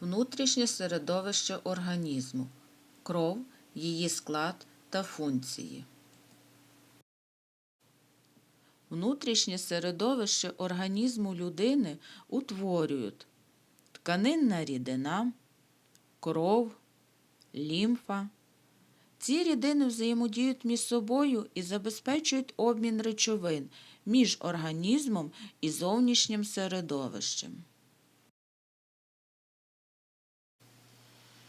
Внутрішнє середовище організму. Кров, її склад та функції. Внутрішнє середовище організму людини утворюють тканинна рідина, кров, лімфа. Ці рідини взаємодіють між собою і забезпечують обмін речовин між організмом і зовнішнім середовищем.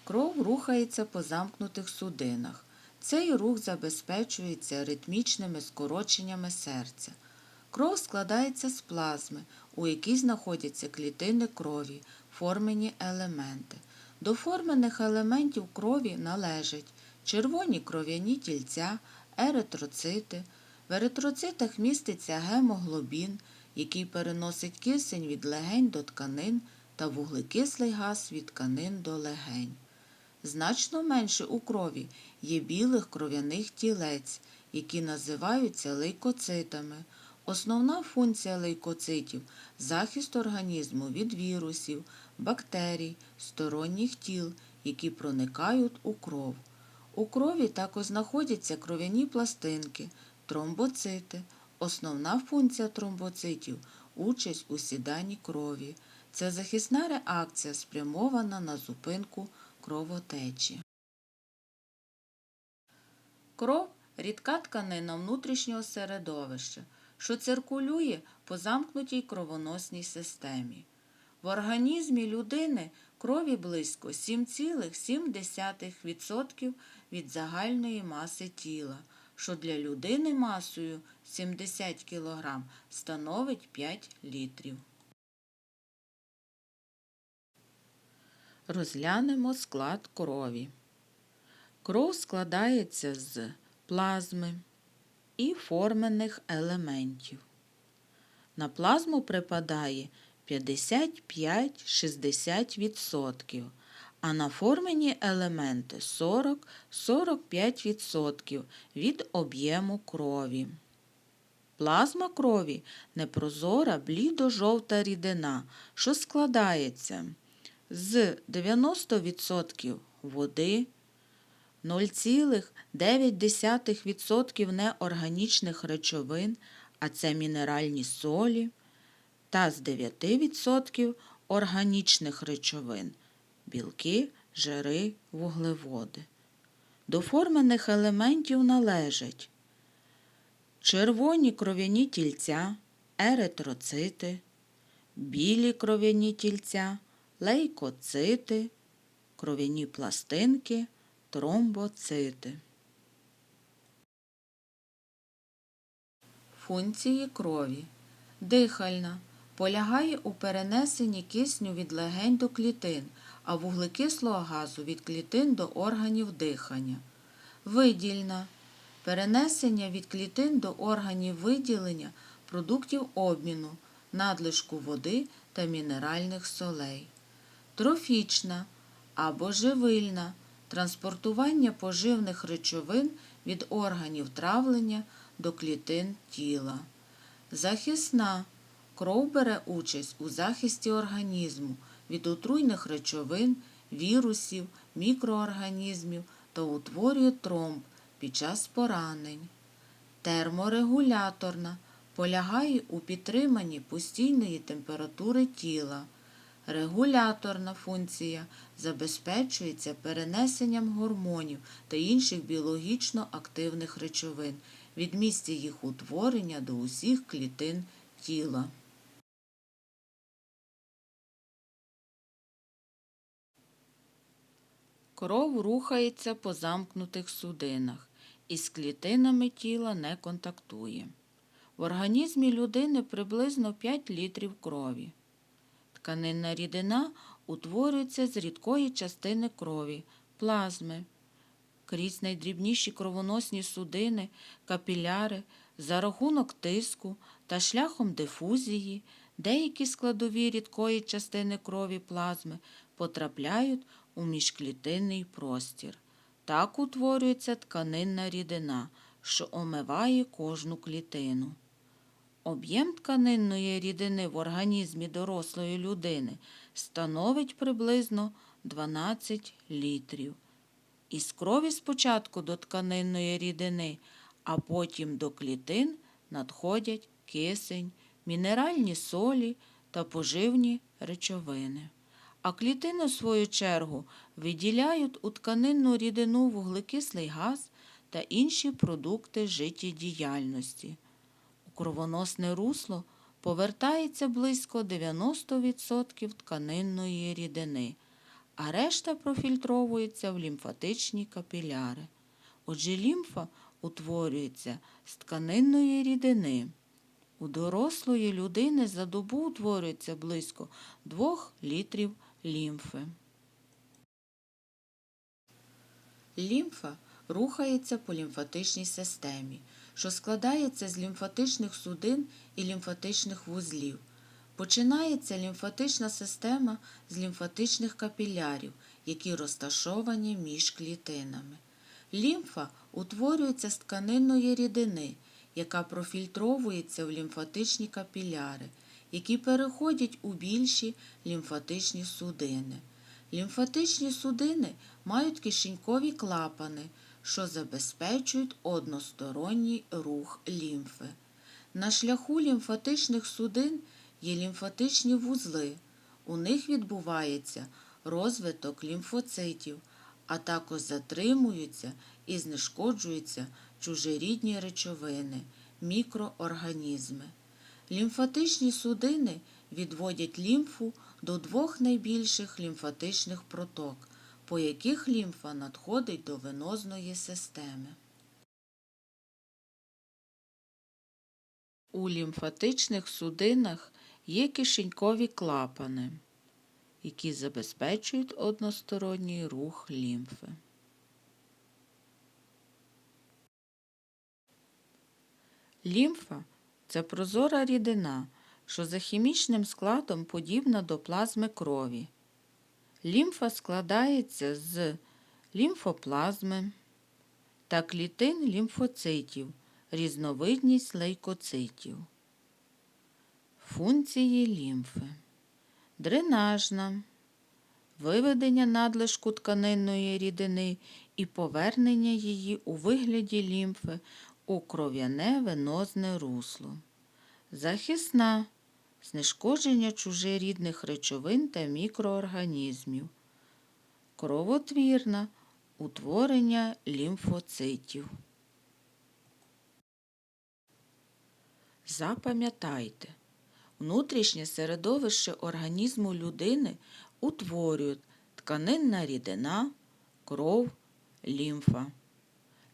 Кров рухається по замкнутих судинах. Цей рух забезпечується ритмічними скороченнями серця. Кров складається з плазми, у якій знаходяться клітини крові, формені елементи. До формених елементів крові належать червоні кров'яні тільця, еритроцити. В еритроцитах міститься гемоглобін, який переносить кисень від легень до тканин та вуглекислий газ від тканин до легень. Значно менше у крові є білих кров'яних тілець, які називаються лейкоцитами. Основна функція лейкоцитів захист організму від вірусів, бактерій, сторонніх тіл, які проникають у кров. У крові також знаходяться кров'яні пластинки, тромбоцити. Основна функція тромбоцитів участь у сіданні крові. Це захисна реакція, спрямована на зупинку кровотечі. Кров рідка тканина внутрішнього середовища, що циркулює по замкнутій кровоносній системі. В організмі людини крові близько 7,7% від загальної маси тіла, що для людини масою 70 кг становить 5 літрів. Розглянемо склад крові. Кров складається з плазми і формених елементів. На плазму припадає 55-60%, а на формені елементи 40-45% від об'єму крові. Плазма крові непрозора блідо-жовта рідина, що складається з 90% води, 0,9% неорганічних речовин, а це мінеральні солі, та з 9% органічних речовин білки, жири, вуглеводи. До формених елементів належать червоні кров'яні тільця, еритроцити, білі кров'яні тільця, лейкоцити, кров'яні пластинки, тромбоцити. Функції крові. Дихальна. Полягає у перенесенні кисню від легень до клітин, а вуглекислого газу від клітин до органів дихання. Видільна. Перенесення від клітин до органів виділення продуктів обміну, надлишку води та мінеральних солей. Трофічна або живильна транспортування поживних речовин від органів травлення до клітин тіла. Захисна кров бере участь у захисті організму від отруйних речовин, вірусів, мікроорганізмів та утворює тромб під час поранень. Терморегуляторна полягає у підтриманні постійної температури тіла. Регуляторна функція забезпечується перенесенням гормонів та інших біологічно активних речовин від місця їх утворення до усіх клітин тіла. Кров рухається по замкнутих судинах і з клітинами тіла не контактує. В організмі людини приблизно 5 літрів крові. Тканинна рідина утворюється з рідкої частини крові, плазми. Крізь найдрібніші кровоносні судини, капіляри, за рахунок тиску та шляхом дифузії, деякі складові рідкої частини крові плазми потрапляють у міжклітинний простір. Так утворюється тканинна рідина, що омиває кожну клітину. Об'єм тканинної рідини в організмі дорослої людини становить приблизно 12 літрів. Із крові спочатку до тканинної рідини, а потім до клітин надходять кисень, мінеральні солі та поживні речовини. А клітини, в свою чергу, виділяють у тканинну рідину вуглекислий газ та інші продукти життєдіяльності. Кровоносне русло повертається близько 90% тканинної рідини, а решта профільтровується в лімфатичні капіляри. Отже, лімфа утворюється з тканинної рідини. У дорослої людини за добу утворюється близько 2 літрів лімфи. Лімфа рухається по лімфатичній системі, що складається з лімфатичних судин і лімфатичних вузлів. Починається лімфатична система з лімфатичних капілярів, які розташовані між клітинами. Лімфа утворюється з тканинної рідини, яка профільтровується в лімфатичні капіляри, які переходять у більші лімфатичні судини. Лімфатичні судини мають кишенькові клапани, що забезпечують односторонній рух лімфи. На шляху лімфатичних судин є лімфатичні вузли. У них відбувається розвиток лімфоцитів, а також затримуються і знешкоджуються чужорідні речовини, мікроорганізми. Лімфатичні судини відводять лімфу до двох найбільших лімфатичних проток, по яких лімфа надходить до венозної системи. У лімфатичних судинах є кишенькові клапани, які забезпечують односторонній рух лімфи. Лімфа це прозора рідина, що за хімічним складом подібна до плазми крові. Лімфа складається з лімфоплазми та клітин лімфоцитів, різновидність лейкоцитів. Функції лімфи. Дренажна, виведення надлишку тканинної рідини і повернення її у вигляді лімфи у кров'яне венозне русло. Захисна знешкодження чужорідних речовин та мікроорганізмів. Кровотвірна утворення лімфоцитів. Запам'ятайте, внутрішнє середовище організму людини утворюють тканинна рідина, кров, лімфа.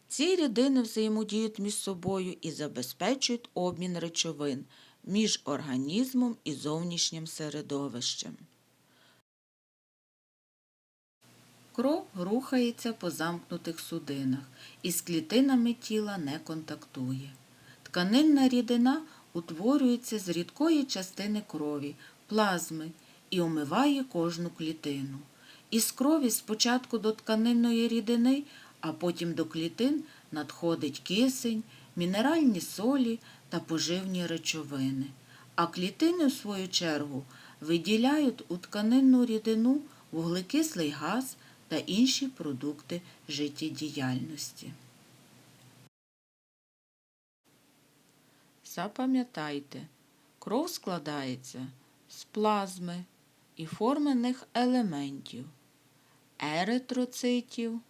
Ці рідини взаємодіють між собою і забезпечують обмін речовин між організмом і зовнішнім середовищем. Кров рухається по замкнутих судинах і з клітинами тіла не контактує. Тканинна рідина утворюється з рідкої частини крові, плазми і омиває кожну клітину. Із крові спочатку до тканинної рідини, а потім до клітин надходить кисень, мінеральні солі та поживні речовини. А клітини, в свою чергу, виділяють у тканинну рідину вуглекислий газ та інші продукти життєдіяльності. Запам'ятайте, кров складається з плазми і формених елементів еритроцитів,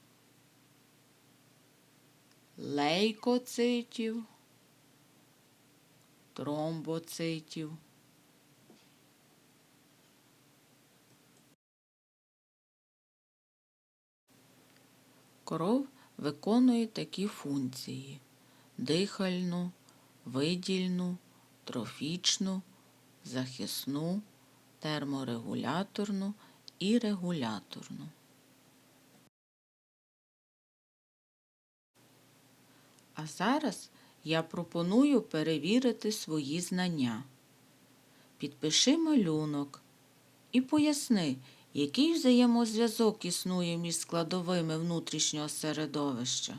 лейкоцитів, тромбоцитів. Кров виконує такі функції дихальну, видільну, трофічну, захисну, терморегуляторну і регуляторну. А зараз я пропоную перевірити свої знання. Підпиши малюнок і поясни, який взаємозв'язок існує між складовими внутрішнього середовища.